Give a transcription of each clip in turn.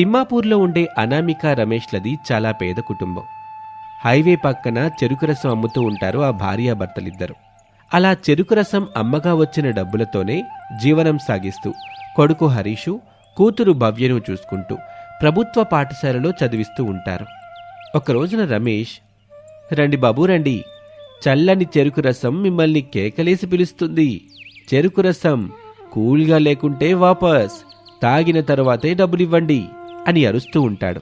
తిమ్మాపూర్లో ఉండే అనామిక రమేష్లది చాలా పేద కుటుంబం. హైవే పక్కన చెరుకు రసం అమ్ముతూ ఉంటారు ఆ భార్యాభర్తలిద్దరు. అలా చెరుకు రసం అమ్మగా వచ్చిన డబ్బులతోనే జీవనం సాగిస్తూ కొడుకు హరీషు కూతురు భవ్యను చూసుకుంటూ ప్రభుత్వ పాఠశాలలో చదివిస్తూ ఉంటారు. ఒక రోజున రమేష్ రండి బాబు రండి. చల్లని చెరుకు రసం మిమ్మల్ని కేకలేసి పిలుస్తుంది. చెరుకు రసం కూల్గా లేకుంటే వాపస్. తాగిన తరువాతే డబ్బులివ్వండి. అని అరుస్తూ ఉంటాడు.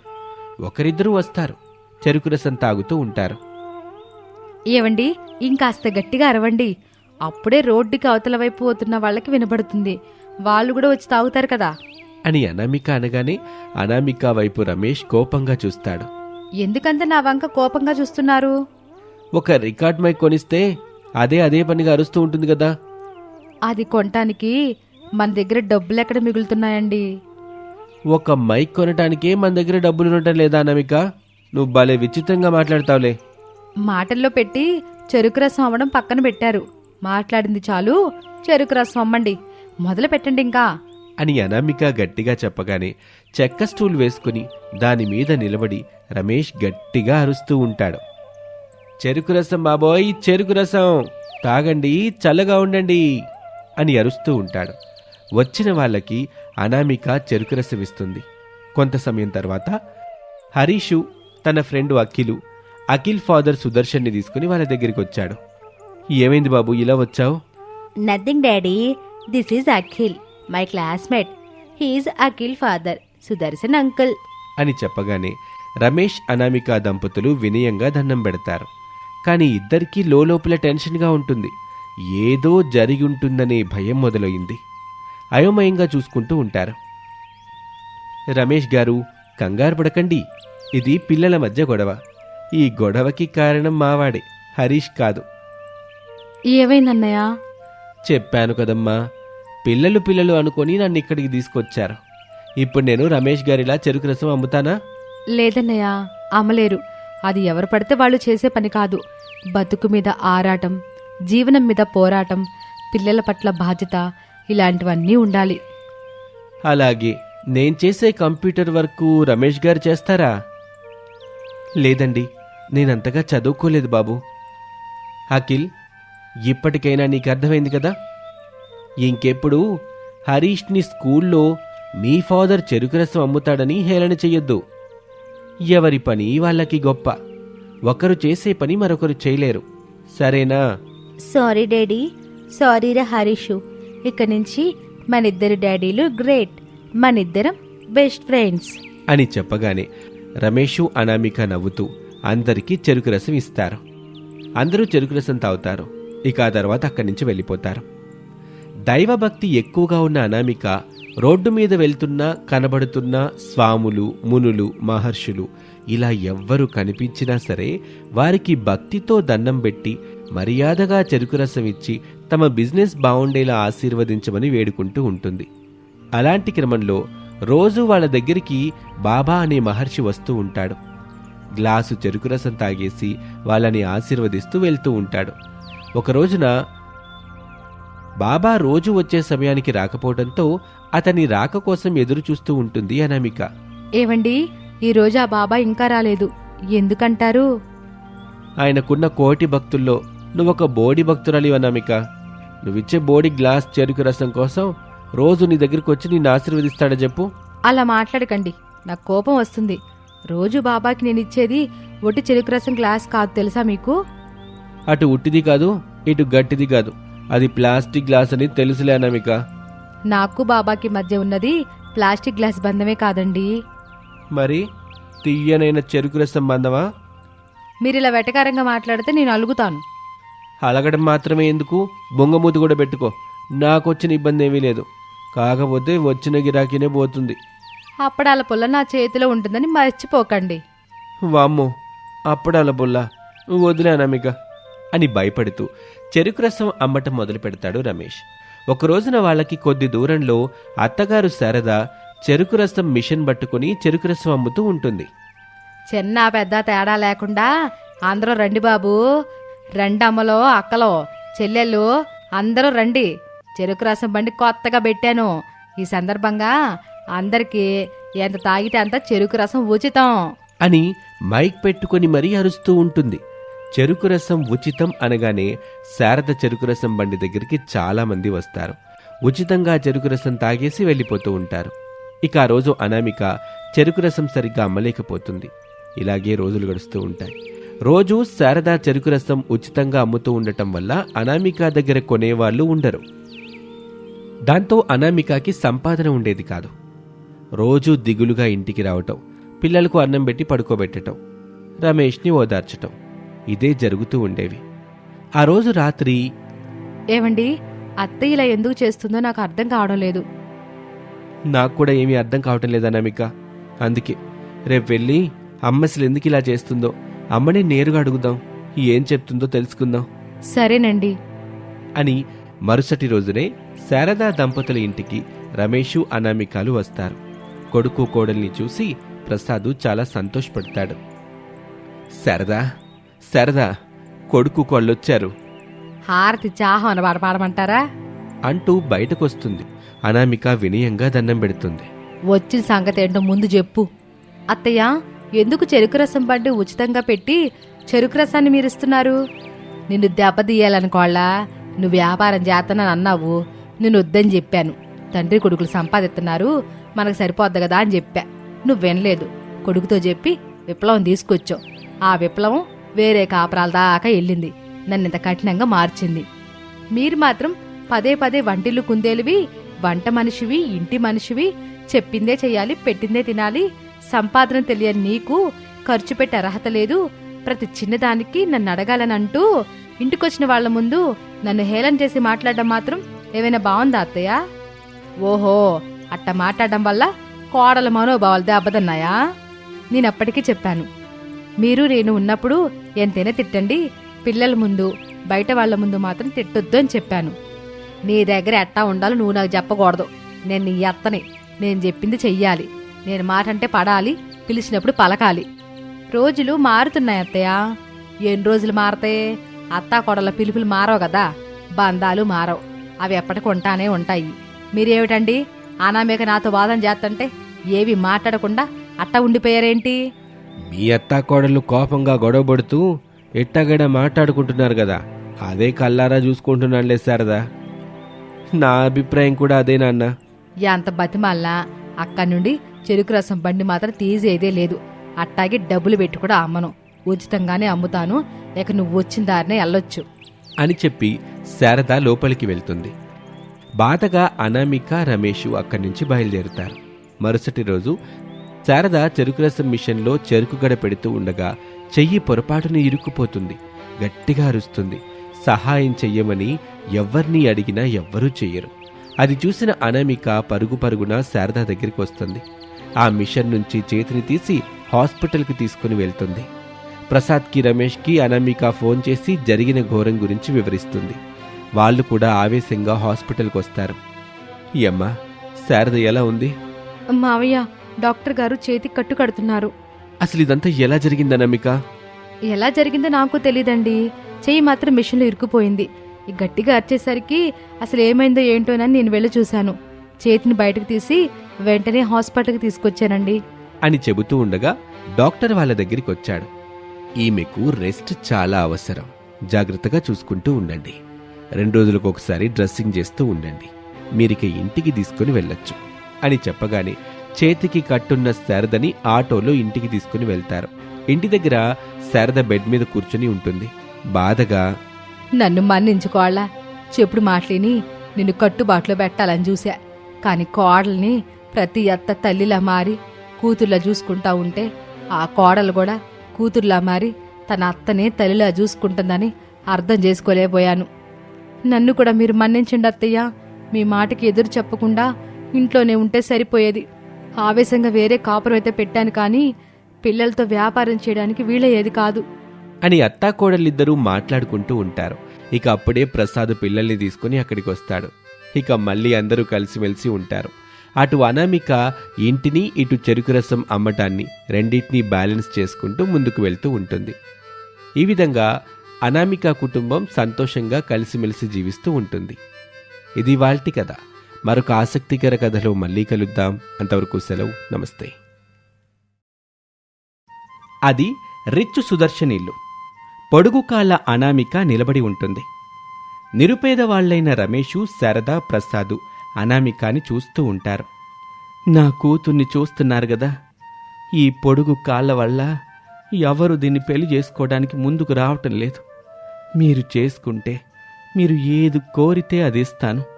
ఒకరిద్దరూ వస్తారు. చెరుకు రసం తాగుతూ ఉంటారు. ఏవండి ఇంకాస్త గట్టిగా అరవండి. అప్పుడే రోడ్డుకి అవతల వైపు పోతున్న వాళ్ళకి వినబడుతుంది. వాళ్ళు కూడా వచ్చి తాగుతారు కదా. అని అనామిక అనగానే అనామిక వైపు రమేష్ కోపంగా చూస్తాడు. ఎందుకంత నా వంక కోపంగా చూస్తున్నారు? ఒక రికార్డ్ మైక్ కొనిస్తే అదే అదే పనిగా అరుస్తూ ఉంటుంది కదా. అది కొనటానికి మన దగ్గర డబ్బులు ఎక్కడ మిగులుతున్నాయండి? ఒక మైక్ కొనటానికే మన దగ్గర డబ్బులు ఉండటం లేదా అనామిక? నువ్వు భలే విచిత్రంగా మాట్లాడతావులే. మాటల్లో పెట్టి చెరుకు రసం అవ్వడం పక్కన పెట్టారు. మాట్లాడింది చాలు. చెరుకు రసం అమ్మండి. మొదలు పెట్టండి ఇంకా. అని అనామిక గట్టిగా చెప్పగానే చెక్క స్టూల్ వేసుకుని దాని మీద నిలబడి రమేష్ గట్టిగా అరుస్తూ ఉంటాడు. చెరుకు రసం బాబోయ్ చెరుకు రసం! తాగండి చల్లగా ఉండండి అని అరుస్తూ ఉంటాడు. వచ్చిన వాళ్ళకి అనామిక చెరుకు రసం ఇస్తుంది. కొంత సమయం తర్వాత హరీషు తన ఫ్రెండ్ అఖిలు అఖిల్ ఫాదర్ సుదర్శన్ని తీసుకుని వాళ్ళ దగ్గరికి వచ్చాడు. ఏమైంది బాబు ఇలా వచ్చావు? Nothing daddy. This is Akhil my classmate he is Akhil father Sudarshan uncle. అని చెప్పగానే రమేష్ అనామిక దంపతులు వినయంగా దండం పెడతారు. కానీ ఇద్దరికీ లోపల టెన్షన్గా ఉంటుంది. ఏదో జరిగి ఉంటుందనే భయం మొదలైంది. అయోమయంగా చూసుకుంటూ ఉంటారు. రమేష్ గారు కంగారు పడకండి. ఇది పిల్లల మధ్య గొడవ. ఈ గొడవకి కారణం మావాడే హరీష్ కాదు. ఏమైందన్నయ్య? చెప్పాను కదమ్మా పిల్లలు పిల్లలు అనుకొని నన్ను ఇక్కడికి తీసుకొచ్చారు. ఇప్పుడు నేను రమేష్ గారిలా చెరుకు రసం అమ్ముతానా? లేదన్నయ్య అమ్మలేరు. అది ఎవరు పడితే వాళ్ళు చేసే పని కాదు. బతుకు మీద ఆరాటం జీవనం మీద పోరాటం పిల్లల పట్ల బాధ్యత ఇలాంటివన్నీ ఉండాలి. అలాగే నేను చేసే కంప్యూటర్ వర్క్ రమేష్ గారు చేస్తారా? లేదండి నేనంతగా చదువుకోలేదు బాబు. అఖిల్ ఇప్పటికైనా నీకు అర్థమైంది కదా? ఇంకెప్పుడు హరీష్ని స్కూల్లో మీ ఫాదర్ చెరుకు రసం అమ్ముతాడని హేళన చెయ్యొద్దు. ఎవరి పని వాళ్ళకి గొప్ప. ఒకరు చేసే పని మరొకరు చేయలేరు. సరేనా? Sorry daddy. సారీ రా హరీషు. ఇక నుంచి మనిద్దరు డాడీలు గ్రేట్ మనిద్దరం బెస్ట్ ఫ్రెండ్స్. అని చెప్పగానే రమేషు అనామిక నవ్వుతూ అందరికీ చెరుకు రసం ఇస్తారు. అందరూ చెరుకు రసం తాగుతారు. ఇక ఆ తర్వాత అక్కడి నుంచి వెళ్ళిపోతారు. దైవభక్తి ఎక్కువగా ఉన్న అనామిక రోడ్డు మీద వెళ్తున్నా కనబడుతున్న స్వాములు మునులు మహర్షులు ఇలా ఎవ్వరు కనిపించినా సరే వారికి భక్తితో దండం పెట్టి మర్యాదగా చెరుకు రసం ఇచ్చి తమ బిజినెస్ బాగుండేలా ఆశీర్వదించమని వేడుకుంటూ ఉంటుంది. అలాంటి క్రమంలో రోజు వాళ్ళ దగ్గరికి బాబా అనే మహర్షి వస్తూ ఉంటాడు. గ్లాసు చెరుకు రసం తాగేసి వాళ్ళని ఆశీర్వదిస్తూ వెళ్తూ ఉంటాడు. ఒక రోజున బాబా రోజు వచ్చే సమయానికి రాకపోవడంతో అతని రాక కోసం ఎదురు చూస్తూ ఉంటుంది అనామిక. ఏవండి? ఈ రోజు ఆ బాబా ఇంకా రాలేదు. ఎందుకంటారు? ఆయనకున్న కోటి భక్తుల్లో నువ్వొక బోడి భక్తురాలి అనామిక. నువ్విచ్చే బోడి గ్లాస్ చెరుకు రసం కోసం రోజు నీ దగ్గరికి వచ్చి నిన్ను ఆశీర్వదిస్తాడా చెప్పు. అలా మాట్లాడకండి. నాకు కోపం వస్తుంది. రోజు బాబాకి నేను ఇచ్చేది ఒట్టి చెరుకు రసం గ్లాస్ కాదు తెలుసా మీకు? అటు ఉట్టిది కాదు ఇటు గట్టిది కాదు. అది ప్లాస్టిక్ గ్లాస్ అని తెలుసులే అనామిక. నాకు బాబాకి మధ్య ఉన్నది ప్లాస్టిక్ గ్లాస్ బంధమే కాదండి. మరి తీయనైన చెరుకు రసం బందమా మీరు ఇలా వెటకారంగా మాట్లాడితే నేను అలుగుతాను. అలగడం మాత్రమే ఎందుకు? బొంగమూతి కూడా పెట్టుకో. నాకొచ్చిన ఇబ్బంది ఏమీ లేదు. కాకపోతే వచ్చిన గిరాకీనే పోతుంది. అప్పడాల పుల్ల నా చేతిలో ఉంటుందని మర్చిపోకండి. వామ్మో అప్పుడాల బొల్ల వదిలే అనామిక. అని భయపడుతూ చెరుకు రసం అమ్మటం మొదలు పెడతాడు రమేష్. ఒక రోజున వాళ్ళకి కొద్ది దూరంలో అత్తగారు శారద చెరుకు రసం మిషన్ పట్టుకుని చెరుకు రసం అమ్ముతూ ఉంటుంది. చిన్న పెద్ద తేడా లేకుండా అందరూ రండి బాబు. రండి అమ్మలో అక్కలో చెల్లెళ్ళు అందరూ రండి. చెరుకు రసం బండి కొత్తగా పెట్టాను. ఈ సందర్భంగా అందరికీ ఎంత తాగితే అంత చెరుకు రసం ఉచితం. అని మైక్ పెట్టుకొని మరీ అరుస్తూ ఉంటుంది. చెరుకు రసం ఉచితం అనగానే శారద చెరుకు రసం బండి దగ్గరికి చాలా మంది వస్తారు. ఉచితంగా చెరుకు రసం తాగేసి వెళ్ళిపోతూ ఉంటారు. ఇక ఆ రోజు అనామిక చెరుకు రసం సరిగ్గా అమ్మలేకపోతుంది. ఇలాగే రోజులు గడుస్తూ ఉంటాయి. రోజు శారద చెరుకు రసం ఉచితంగా అమ్ముతూ ఉండటం వల్ల అనామిక దగ్గర కొనేవాళ్ళు ఉండరు. దాంతో అనామికకి సంపాదన ఉండేది కాదు. రోజూ దిగులుగా ఇంటికి రావటం పిల్లలకు అన్నం పెట్టి పడుకోబెట్టటం రమేష్ని ఓదార్చటం. ఇదే జరుగుతూ ఉండేవి. ఆ రోజు రాత్రి ఏమండి అత్త ఇలా ఎందుకు చేస్తుందో నాకు అర్థం కావడం లేదు. నాకు కూడా ఏమీ అర్థం కావటం లేదు అనామిక. అందుకే రేపు వెళ్ళి అమ్మ అసలు ఎందుకు ఇలా చేస్తుందో అమ్మని నేరుగా అడుగుదాం. ఏం చెప్తుందో తెలుసుకుందాం. సరేనండి. అని మరుసటి రోజునే శారదా దంపతుల ఇంటికి రమేషు అనామికలు వస్తారు. కొడుకు కోడల్ని చూసి ప్రసాదు చాలా సంతోషపడతాడు. శారదా శారదా కొడుకు కోళ్ళొచ్చారు. హారతి చాహం పాట పాడమంటారా? అంటూ బయటకొస్తుంది. అనామిక వినయంగా దండం పెడుతుంది. వచ్చిన సంగతి ఏంటో ముందు చెప్పు. అత్తయ్య ఎందుకు చెరుకు రసం బండి ఉచితంగా పెట్టి చెరుకు రసాన్ని మీరు ఇస్తున్నారు నిన్ను దెబ్బతీయాలనుకోళ్ళా నువ్వు వ్యాపారం చేస్తానని అన్నావు. నేను వద్దని చెప్పాను. తండ్రి కొడుకులు సంపాదిస్తున్నారు మనకు సరిపోద్ది కదా అని చెప్పా. నువ్వు వినలేదు. కొడుకుతో చెప్పి విప్లవం తీసుకొచ్చావు. ఆ విప్లవం వేరే కాపురాల దాకా వెళ్ళింది. నన్ను కఠినంగా మార్చింది. మీరు మాత్రం పదే పదే వంటిల్లు కుందేలువి వంట మనిషివి ఇంటి మనిషివి చెప్పిందే చెయ్యాలి పెట్టిందే తినాలి సంపాదన తెలియని నీకు ఖర్చు పెట్టే అర్హత లేదు. ప్రతి చిన్నదానికి నన్ను అడగాలని అంటూ ఇంటికొచ్చిన వాళ్ళ ముందు నన్ను హేళన చేసి మాట్లాడడం మాత్రం ఏమైనా బాగుందా అత్తయ్య? ఓహో అట్ట మాట్లాడడం వల్ల కోడల మనోభావాలు దెబ్బతన్నాయా నేను అప్పటికీ చెప్పాను. మీరు నేను ఉన్నప్పుడు ఎంతైనా తిట్టండి. పిల్లల ముందు బయట వాళ్ళ ముందు మాత్రం తిట్టొద్దు అని చెప్పాను. నీ దగ్గర ఎట్టా ఉండాలో నువ్వు నాకు చెప్పకూడదు. నేను నీ అత్తని. నేను చెప్పింది చెయ్యాలి. నేను మాట అంటే పడాలి. పిలిచినప్పుడు పలకాలి. రోజులు మారుతున్నాయి అత్తయ్య. ఎన్ని రోజులు మారతాయి అత్తా కొడల పిలుపులు మారవు కదా. బంధాలు మారవు. అవి ఎప్పటికి ఉంటానే ఉంటాయి. మీరేమిటండి? అనామేక నాతో వాదన చేస్తుంటే ఏవి మాట్లాడకుండా అట్ట ఉండిపోయారేంటి? మీ అత్తాకోడళ్ళు కోపంగా గొడవపడుతూ ఎట్టగడ మాట్లాడుకుంటున్నారు కదా అదే కల్లారా చూసుకుంటున్నానులే శారదా. నా అభిప్రాయం కూడా అదే నాన్న. ఎంత బతిమాలినా అక్కడి నుండి చెరుకు రసం బండి మాత్రం తీసేదే లేదు. అట్టాగే డబ్బులు పెట్టి కూడా అమ్మను. ఉచితంగానే అమ్ముతాను ఇక నువ్వు వచ్చిన దారినే వెళ్ళొచ్చు. అని చెప్పి శారద లోపలికి వెళ్తుంది. బాధగా అనామిక రమేషు అక్కడి నుంచి బయలుదేరుతారు. మరుసటి రోజు శారద చెరుకు రసం మిషన్లో చెరుకు గడ పెడుతూ ఉండగా చెయ్యి పొరపాటున ఇరుక్కుపోతుంది గట్టిగా అరుస్తుంది. సహాయం చెయ్యమని ఎవ్వరినీ అడిగినా ఎవ్వరూ చెయ్యరు. అది చూసిన అనామిక పరుగు పరుగున శారద దగ్గరికి వస్తుంది. ఆ మిషన్ నుంచి చేతిని తీసి హాస్పిటల్కి తీసుకుని వెళ్తుంది. ప్రసాద్కి రమేష్కి అనామిక ఫోన్ చేసి జరిగిన ఘోరం గురించి వివరిస్తుంది. వాళ్ళు కూడా ఆవేశంగా హాస్పిటల్కి వస్తారు. ఈ అమ్మ శారద ఎలా ఉంది? మావయ్య డాక్టర్ గారు చేతికి కట్టు కడుతున్నారు. అసలు ఇదంతా ఎలా జరిగింది అనామిక? ఎలా జరిగిందో నాకు తెలీదండి. చెయ్యి మాత్రం మిషన్లో ఇరుక్కుపోయింది. ఈ గట్టిగా అరిచేసరికి అసలు ఏమైందో ఏంటోనని నేను వెళ్ళి చూశాను. చేతిని బయటకు తీసి వెంటనే హాస్పిటల్కి తీసుకొచ్చానండి. అని చెబుతూ ఉండగా డాక్టర్ వాళ్ళ దగ్గరికి వచ్చాడు. ఈమెకు రెస్ట్ చాలా అవసరం. జాగ్రత్తగా చూసుకుంటూ ఉండండి. రెండు రోజులకు ఒకసారి డ్రెస్సింగ్ చేస్తూ ఉండండి. మీరిక ఇంటికి తీసుకుని వెళ్ళొచ్చు అని చెప్పగానే చేతికి కట్టున్న శారదని ఆటోలో ఇంటికి తీసుకుని వెళ్తారు. ఇంటి దగ్గర శారద బెడ్ మీద కూర్చుని ఉంటుంది. బాధగా నన్ను మన్నించుకోవాలా చెప్పుడు మాటలిని నిన్ను కట్టుబాట్లో పెట్టాలని చూశా. కాని కోడల్ని ప్రతి అత్త తల్లిలా మారి కూతుర్లా చూసుకుంటా ఉంటే ఆ కోడలు కూడా కూతుర్లా మారి తన అత్తనే తల్లిలా చూసుకుంటుందని అర్థం చేసుకోలేకపోయాను. నన్ను కూడా మీరు మన్నించండి అత్తయ్య. మీ మాటకి ఎదురు చెప్పకుండా ఇంట్లోనే ఉంటే సరిపోయేది. ఆవేశంగా వేరే కాపురం అయితే పెట్టాను కానీ పిల్లలతో వ్యాపారం చేయడానికి వీలయ్యేది కాదు. అని అత్తాకోడలిద్దరూ మాట్లాడుకుంటూ ఉంటారు. ఇక అప్పుడే ప్రసాద్ పిల్లల్ని తీసుకుని అక్కడికి వస్తాడు. ఇక మళ్ళీ అందరూ కలిసిమెలిసి ఉంటారు. అటు అనామిక ఇంటిని ఇటు చెరుకు రసం అమ్మటాన్ని రెండింటినీ బ్యాలెన్స్ చేసుకుంటూ ముందుకు వెళ్తూ ఉంటుంది. ఈ విధంగా అనామిక కుటుంబం సంతోషంగా కలిసిమెలిసి జీవిస్తూ ఉంటుంది. ఇది వాల్టి కథ. మరొక ఆసక్తికర కథలో మళ్ళీ కలుద్దాం. అంతవరకు సెలవు. నమస్తే. అది రిచ్చు సుదర్శన్ పొడుగు కాళ్ళ అనామిక నిలబడి ఉంటుంది. నిరుపేద వాళ్ళైన రమేషు శారద ప్రసాదు అనామికాని చూస్తూ ఉంటారు. నా కూతుర్ని చూస్తున్నారు కదా ఈ పొడుగు కాళ్ళ వల్ల ఎవరు దీన్ని పెళ్ళి చేసుకోవడానికి ముందుకు రావటం లేదు. మీరు చేసుకుంటే మీరు ఏది కోరితే అది ఇస్తాను.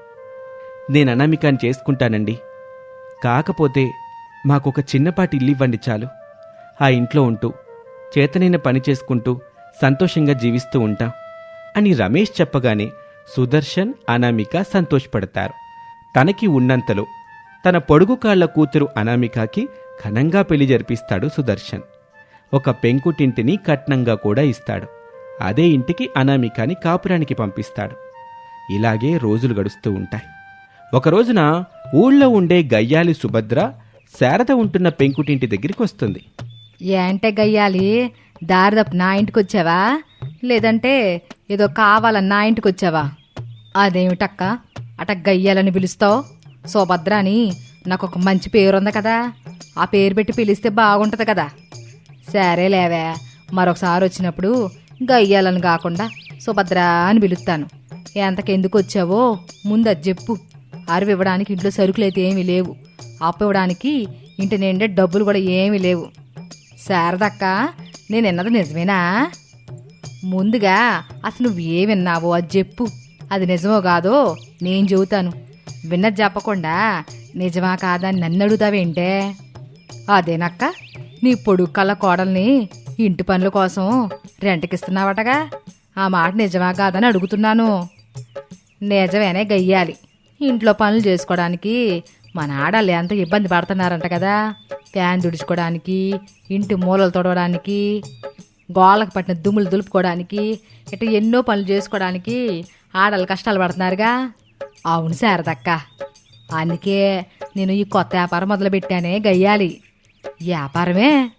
నేను అనామికాని చేసుకుంటానండి. కాకపోతే మాకొక చిన్నపాటి ఇల్లు ఇవ్వండి చాలు. ఆ ఇంట్లో ఉంటూ చేతనైన పని చేసుకుంటూ సంతోషంగా జీవిస్తూ ఉంటాం అని రమేష్ చెప్పగానే సుదర్శన్ అనామిక సంతోషపడతారు. తనకి ఉన్నంతలో తన పొడుగు కాళ్ళ కూతురు అనామికకి ఘనంగా పెళ్ళి జరిపిస్తాడు సుదర్శన్. ఒక పెంకుటింటిని కట్నంగా కూడా ఇస్తాడు. అదే ఇంటికి అనామికాని కాపురానికి పంపిస్తాడు. ఇలాగే రోజులు గడుస్తూ ఉంటాయి. ఒకరోజున ఊళ్ళో ఉండే గయ్యాలి సుభద్ర శారద ఉంటున్న పెంకుటింటి దగ్గరికి వస్తుంది. ఏంటే గయ్యాలి దారి నా ఇంటికి వచ్చావా లేదంటే ఏదో కావాలని నా ఇంటికి వచ్చావా అదేమిటక్క? అట గయ్యాలని పిలుస్తావు? సుభద్ర అని నాకు ఒక మంచి పేరు ఉంది కదా. ఆ పేరు పెట్టి పిలిస్తే బాగుంటుంది కదా. సరే లేవే మరొకసారి వచ్చినప్పుడు గయ్యాలని కాకుండా సుభద్ర అని పిలుస్తాను. ఎంతకెందుకు వచ్చావో ముందు అది చెప్పు. అరువు ఇవ్వడానికి ఇంట్లో సరుకులు అయితే ఏమీ లేవు. అప్పివ్వడానికి ఇంటి నిండే డబ్బులు కూడా ఏమీ లేవు. శారదక్క నేను విన్నది నిజమేనా? ముందుగా అసలు నువ్వే విన్నావో అది చెప్పు. అది నిజమో కాదో నేను చెబుతాను. విన్నది చెప్పకుండా నిజమా కాదా అని నన్ను అడుగుతావేంటే అదేనక్క నీ పొడుగు కళ్ళ కోడల్ని ఇంటి పనుల కోసం రెంట్కిస్తున్నావటగా? ఆ మాట నిజమా కాదని అడుగుతున్నాను. నిజమేనే గయ్యాలి. ఇంట్లో పనులు చేసుకోవడానికి మన ఆడాలి ఎంత ఇబ్బంది పడుతున్నారంట కదా. ఫ్యాన్ తుడుచుకోవడానికి ఇంటి మూలలు తొడవడానికి గోళ్ళకు పట్టిన దుమ్ములు దులుపుకోవడానికి ఇట్లా ఎన్నో పనులు చేసుకోవడానికి ఆడాలి కష్టాలు పడుతున్నారుగా. అవును శారదక్క అందుకే నేను ఈ కొత్త వ్యాపారం మొదలుపెట్టానే గయ్యాలి. వ్యాపారమే?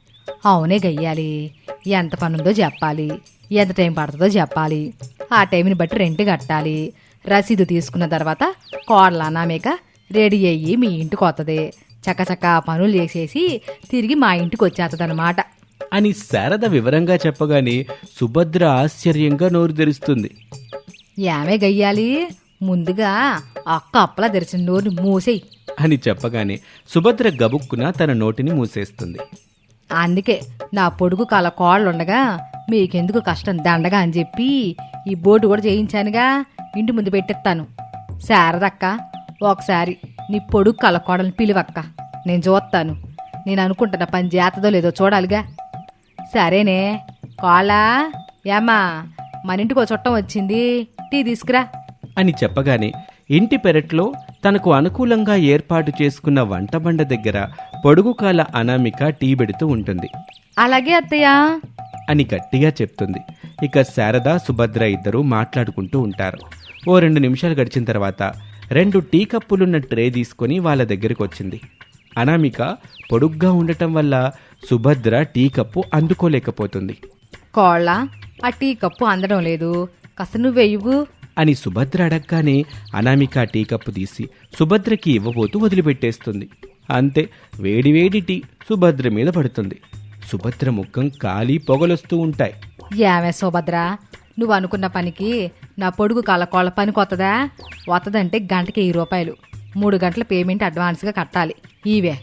అవునే గయ్యాలి. ఎంత పనుందో చెప్పాలి. ఎంత టైం పడుతుందో చెప్పాలి. ఆ టైంని బట్టి రెంట్ కట్టాలి. రసీదు తీసుకున్న తర్వాత కోడల అనామేక రెడీ అయ్యి మీ ఇంటికి వస్తుంది చక్కచక్క పనులు చేసేసి తిరిగి మా ఇంటికి వచ్చేస్తుంది అని శారద వివరంగా చెప్పగానే సుభద్ర ఆశ్చర్యంగా నోరు తెరుస్తుంది. ఏమే గయ్యాలి? ముందుగా అక్క అప్పలా తెరిచిన నోరుని మూసేయి. అని చెప్పగానే సుభద్ర గబుక్కున తన నోటిని మూసేస్తుంది. అందుకే నా పొడుగు కాల కోళ్ళుండగా మీకెందుకు కష్టం దండగా అని చెప్పి ఈ బోర్డు కూడా చేయించానుగా. ఇంటి ముందు పెట్టిస్తాను. శారదక్క ఒకసారి నీ పొడుగు కాల కోడల్ని పిలువక్క. నేను చూస్తాను. నేను అనుకుంటున్న పని చేతదో లేదో చూడాలిగా. సరేనే. కోళ్ళ? ఏమ్మా మన ఇంటికి ఒక చుట్టం వచ్చింది. టీ తీసుకురా. అని చెప్పగానే ఇంటి పెరట్లో తనకు అనుకూలంగా ఏర్పాటు చేసుకున్న వంటబండ దగ్గర పొడుగుకాల అనామిక టీ పెడుతూ ఉంటుంది. అలాగే అత్తయ్య. అని గట్టిగా చెప్తుంది. ఇక శారద సుభద్ర ఇద్దరూ మాట్లాడుకుంటూ ఉంటారు. ఓ రెండు నిమిషాలు గడిచిన తర్వాత రెండు టీ కప్పులున్న ట్రే తీసుకొని వాళ్ళ దగ్గరికి వచ్చింది. అనామిక పొడుగ్గా ఉండటం వల్ల సుభద్ర టీ కప్పు అందుకోలేకపోతుంది. కోళ్ళ ఆ టీ కప్పు అందడం లేదు. కాస్త నువ్వెయ్యవు అని సుభద్ర అడగగానే అనామిక టీ కప్పు తీసి సుభద్రకి ఇవ్వబోతూ వదిలిపెట్టేస్తుంది. అంతే వేడివేడి టీ సుభద్ర మీద పడుతుంది. సుభద్ర ముఖం కాలి పొగలొస్తూ ఉంటాయి. ఏమే సుభద్ర నువ్వు అనుకున్న పనికి నా పొడుగు కాల కోళ్ళ పని కొత్తదా? వత్తదంటే గంటకి వెయ్యి రూపాయలు. మూడు గంటల పేమెంట్ అడ్వాన్స్గా కట్టాలి. ఇవే.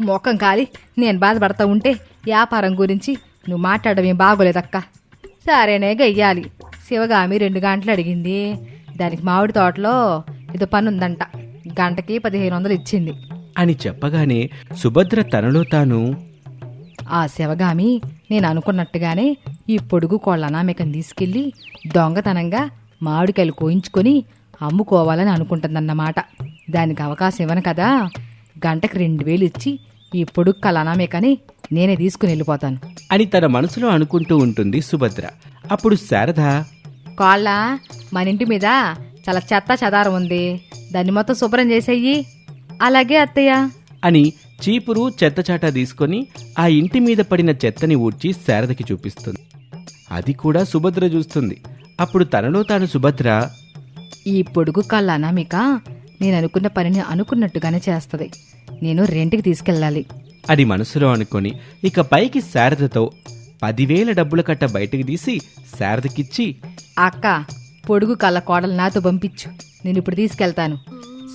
మొఖం కాలి. నేను బాధపడతా ఉంటే వ్యాపారం గురించి నువ్వు మాట్లాడడం ఏం బాగోలేదక్క. సరేనే గయ్యాలి. శివగామి రెండు గంటలు అడిగింది. దానికి మామిడి తోటలో ఏదో పని ఉందంట గంటకి పదిహేను వందలు ఇచ్చింది. అని చెప్పగానే సుభద్ర తనలో తాను ఆ శివగామి నేను అనుకున్నట్టుగానే ఈ పొడుగు కోళ్ళ అనామికను తీసుకెళ్ళి దొంగతనంగా మామిడికాయలు కోయించుకొని అమ్ముకోవాలని అనుకుంటుందన్నమాట. దానికి అవకాశం ఇవ్వను కదా. గంటకు రెండు వేలు ఇచ్చి ఈ పొడుగు కళ అనామికని నేనే తీసుకుని వెళ్ళిపోతాను. అని తన మనసులో అనుకుంటూ ఉంటుంది సుభద్ర. అప్పుడు శారద కోళ్ళ మన ఇంటి మీద చాలా చెత్త చెదారం ఉంది. దాన్ని మొత్తం శుభ్రం చేసేయి. అలాగే అత్తయ్య. అని చీపురు చెత్తచాట తీసుకొని ఆ ఇంటి మీద పడిన చెత్తని ఊడ్చి శారదకి చూపిస్తుంది. అది కూడా సుభద్ర చూస్తుంది. అప్పుడు తనలో తాను సుభద్ర ఈ పొడుగు కళ్ళ అనామిక నేను అనుకున్న పనిని అనుకున్నట్టుగానే చేస్తుంది. నేను రెంట్కి తీసుకెళ్ళాలి. అది మనసులో అనుకొని ఇక పైకి శారదతో పదివేల డబ్బుల కట్ట బయటికి తీసి శారదకిచ్చి అక్క పొడుగు కళ్ళ కోడలు నాతో పంపించు. నేను ఇప్పుడు తీసుకెళ్తాను.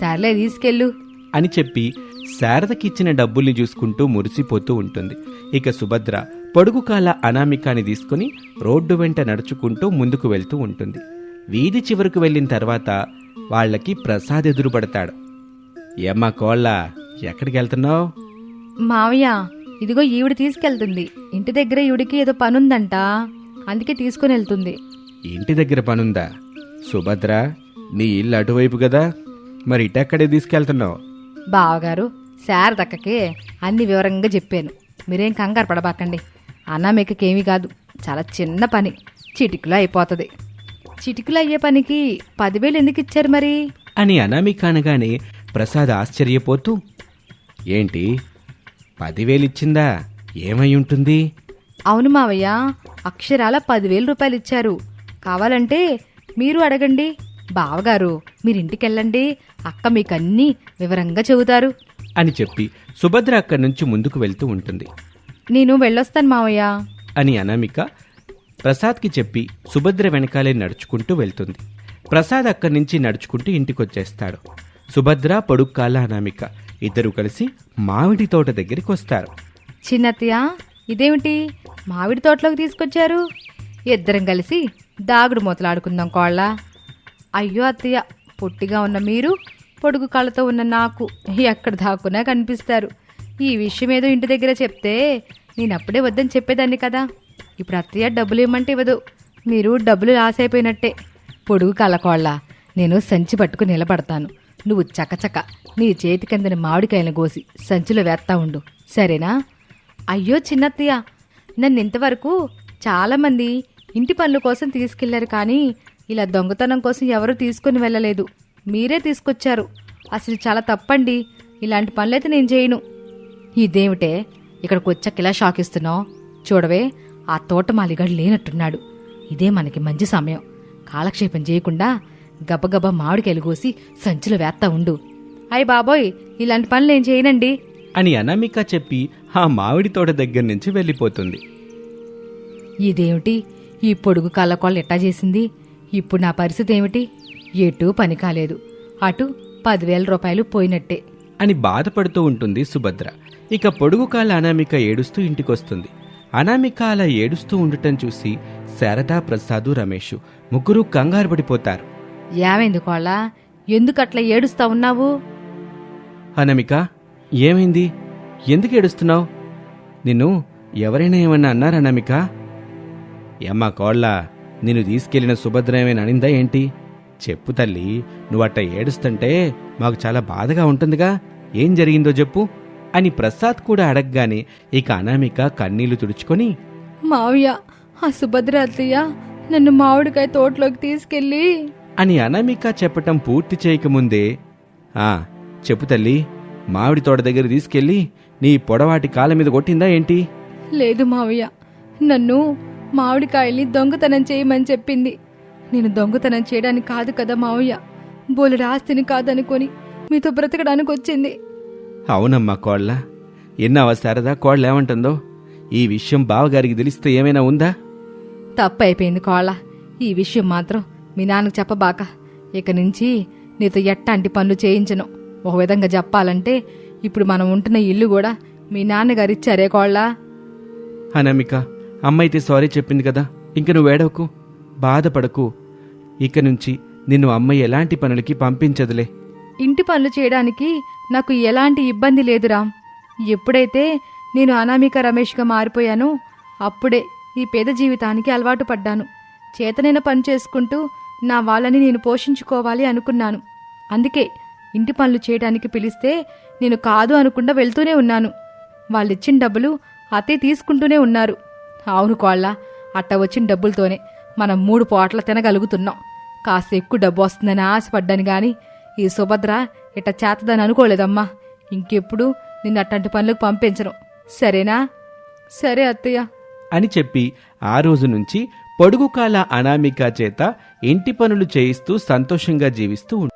సర్లే తీసుకెళ్ళు. అని చెప్పి శారదకిచ్చిన డబ్బుల్ని చూసుకుంటూ మురిసిపోతూ ఉంటుంది. ఇక సుభద్ర పొడుగు కాల అనామికాని తీసుకుని రోడ్డు వెంట నడుచుకుంటూ ముందుకు వెళ్తూ ఉంటుంది. వీధి చివరకు వెళ్ళిన తర్వాత వాళ్ళకి ప్రసాద్ ఎదురుపడతాడు. ఏమ్మా కోళ్ళ ఎక్కడికి వెళ్తున్నావు? మావయ్య ఇదిగో ఈవిడ తీసుకెళ్తుంది. ఇంటి దగ్గర ఈవిడికి ఏదో పనుందంట. అందుకే తీసుకుని వెళ్తుంది. ఇంటి దగ్గర పనుందా? సుభద్ర నీ ఇల్లు అటువైపు కదా. మరి ఇటెక్కడే తీసుకెళ్తున్నావు? బావగారు శారదక్కకి అన్ని వివరంగా చెప్పాను. మీరేం కంగారు పడబాకండి. అనామికకేమీ కాదు. చాలా చిన్న పని. చిటికులో అయిపోతుంది. చిటికులో అయ్యే పనికి పదివేలు ఎందుకు ఇచ్చారు మరి? అని అనామిక అనగానే ప్రసాద్ ఆశ్చర్యపోతూ ఏంటి? పదివేలిచ్చిందా ఏమై ఉంటుంది? అవును మావయ్య. అక్షరాల పదివేల రూపాయలు ఇచ్చారు. కావాలంటే మీరు అడగండి. బావగారు మీరు ఇంటికెళ్ళండి అక్క మీకు అన్నీ వివరంగా చెబుతారు. అని చెప్పి సుభద్ర అక్కడి నుంచి ముందుకు వెళ్తూ ఉంటుంది. నేను వెళ్ళొస్తాను మావయ్య. అని అనామిక ప్రసాద్కి చెప్పి సుభద్ర వెనకాలే నడుచుకుంటూ వెళ్తుంది. ప్రసాద్ అక్కడి నుంచి నడుచుకుంటూ ఇంటికొచ్చేస్తాడు. సుభద్ర పొడుక్కాల అనామిక ఇద్దరు కలిసి మామిడి తోట దగ్గరికి వస్తారు. చిన్నత్తయ్య ఇదేమిటి? మామిడి తోటలోకి తీసుకొచ్చారు? ఇద్దరం కలిసి దాగుడు మూతలాడుకుందాం కోళ్ళ. అయ్యో అత్తయ్య పొట్టిగా ఉన్న మీరు పొడుగు కళ్ళతో ఉన్న నాకు ఎక్కడ దాక్కునా కనిపిస్తారు. ఈ విషయం ఏదో ఇంటి దగ్గర చెప్తే నేను అప్పుడే వద్దని చెప్పేదాన్ని కదా. ఇప్పుడు అత్తయ్య డబ్బులు ఇవ్వమంటే ఇవ్వదు. మీరు డబ్బులు లాస్ అయిపోయినట్టే. పొడుగు కలకోళ్ళ నేను సంచి పట్టుకుని నిలబడతాను. నువ్వు చకచక నీ చేతి కిందని మామిడికాయలను కోసి సంచిలో వేస్తా ఉండు. సరేనా? అయ్యో చిన్నత్తయ్య నన్ను ఇంతవరకు చాలామంది ఇంటి పనుల కోసం తీసుకెళ్ళారు కానీ ఇలా దొంగతనం కోసం ఎవరూ తీసుకుని వెళ్ళలేదు. మీరే తీసుకొచ్చారు. అసలు చాలా తప్పండి. ఇలాంటి పనులైతే నేను చేయను. ఇదేమిటే? ఇక్కడికి వచ్చాక ఇలా షాక్ ఇస్తున్నావు చూడవే ఆ తోట మాలిగాడు లేనట్టున్నాడు. ఇదే మనకి మంచి సమయం. కాలక్షేపం చేయకుండా గబగబా మామిడికాయలు కోసి సంచిలో వేస్తా ఉండు. అయ్య బాబోయ్ ఇలాంటి పనులు నేను చేయనండి. అని అనామిక చెప్పి ఆ మామిడి తోట దగ్గర నుంచి వెళ్ళిపోతుంది. ఇదేమిటి? ఈ పొడుగు కళ్ళకోళ్ళు ఎట్టా చేసింది? ఇప్పుడు నా పరిస్థితి ఏమిటి? ఎటూ పని కాలేదు అటు పదివేల రూపాయలు పోయినట్టే. అని బాధపడుతూ ఉంటుంది సుభద్ర. ఇక పొడుగు కాల అనామిక ఏడుస్తూ ఇంటికొస్తుంది. అనామిక అలా ఏడుస్తూ ఉండటం చూసి శారదా ప్రసాదు రమేష్ ముగ్గురు కంగారు పడిపోతారు. ఏమైంది కోళ్ళ ఎందుకు అట్లా ఏడుస్తా ఉన్నావు? అనామిక ఏమైంది? ఎందుకు ఏడుస్తున్నావు? నిన్ను ఎవరైనా ఏమన్నా అన్నారా అనామిక? ఏమ్మా కోళ్ళ నిన్ను తీసుకెళ్ళిన సుభద్ర ఏమైనా అనిందా ఏంటి? చెప్పు తల్లి నువ్వు అట్ట ఏడుస్తుంటే మాకు చాలా బాధగా ఉంటుందిగా. ఏం జరిగిందో చెప్పు అని ప్రసాద్ కూడా అడగగానే ఇక అనామిక కన్నీళ్ళు తుడుచుకొని మావయ్య ఆ సుభద్ర అత్తయ్య నన్ను మామిడికాయ తోటలోకి తీసుకెళ్ళి. అని అనామిక చెప్పటం పూర్తి చేయకముందే ఆ చెప్పు తల్లి మామిడి తోట దగ్గర తీసుకెళ్ళి నీ పొడవాటి కాళ్ళ మీద కొట్టిందా ఏంటి? లేదు మావయ్య నన్ను మామిడికాయల్ని దొంగతనం చేయమని చెప్పింది. నేను దొంగతనం చేయడానికి కాదు కదా మావయ్య. బోలెడు ఆస్తిని కాదనుకొని మీతో బ్రతకడానికి వచ్చింది. అవునమ్మా కోళ్ళ. ఎన్నావా శారదా కోళ్ళ ఏమంటుందో? ఈ విషయం బావగారికి తెలిస్తే ఏమైనా ఉందా? తప్పు అయిపోయింది కోళ్ళ. ఈ విషయం మాత్రం మీ నాన్నకు చెప్పబాక. ఇక నుంచి నీతో ఎట్టాంటి పనులు చేయించను. ఒక విధంగా చెప్పాలంటే ఇప్పుడు మనం ఉంటున్న ఇల్లు కూడా మీ నాన్నగారు ఇచ్చారే కోళ్ళ. అనామిక అమ్మైతే సారీ చెప్పింది కదా. ఇంక నువ్వు ఏడవకు బాధపడకు. ఇక నుంచి నిన్ను అమ్మ ఎలాంటి పనులకి పంపించదులే. ఇంటి పనులు చేయడానికి నాకు ఎలాంటి ఇబ్బంది లేదు రామ్. ఎప్పుడైతే నేను అనామిక రమేష్గా మారిపోయానో అప్పుడే ఈ పేద జీవితానికి అలవాటు పడ్డాను. చేతనైన పని చేసుకుంటూ నా వాళ్ళని నేను పోషించుకోవాలి అనుకున్నాను. అందుకే ఇంటి పనులు చేయడానికి పిలిస్తే నేను కాదు అనకుండా వెళ్తూనే ఉన్నాను. వాళ్ళిచ్చిన డబ్బులు అతే తీసుకుంటూనే ఉన్నారు. అవును కోళ్ళ అట్ట వచ్చిన డబ్బులతోనే. మనం మూడు పోట్ల తినగలుగుతున్నాం. కాస్త ఎక్కువ డబ్బు వస్తుందని ఆశపడ్డాను గాని ఈ సుభద్ర ఇట చేతదని అనుకోలేదమ్మా. ఇంకెప్పుడు నిన్ను అట్లాంటి పనులకు పంపించను. సరేనా? సరే అత్తయ్య. అని చెప్పి ఆ రోజు నుంచి పొడుగు కాల అనామిక చేత ఇంటి పనులు చేయిస్తూ సంతోషంగా జీవిస్తూ